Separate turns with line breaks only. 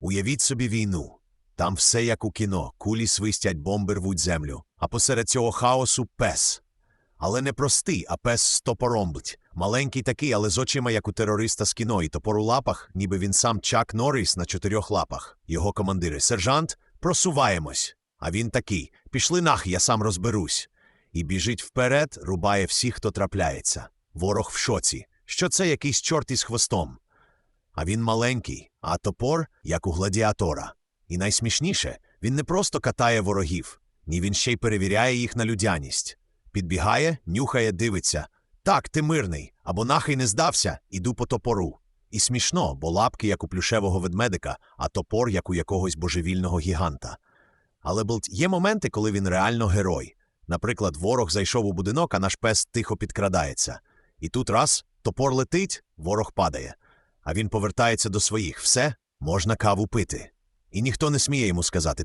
Уявіть собі війну. Там все як у кіно, кулі свистять, бомби рвуть землю, а посеред цього хаосу пес. Але не простий, а пес з топором бить. Маленький такий, але з очима, як у терориста з кіно, і топор у лапах, ніби він сам Чак Норріс на чотирьох лапах. Його командири. Сержант, просуваємось. А він такий: пішли нах, я сам розберусь. І біжить вперед, рубає всіх, хто трапляється. Ворог в шоці. Що це якийсь чорт із хвостом? А він маленький, а топор, як у гладіатора. І найсмішніше, він не просто катає ворогів, ні він ще й перевіряє їх на людяність. Підбігає, нюхає, дивиться. Так, ти мирний, або нахай не здався, іду по топору. І смішно, бо лапки, як у плюшевого ведмедика, а топор, як у якогось божевільного гіганта. Але є моменти, коли він реально герой. Наприклад, ворог зайшов у будинок, а наш пес тихо підкрадається. І тут раз топор летить, ворог падає. А він повертається до своїх. Все, можна каву пити. І ніхто не сміє йому сказати: Ти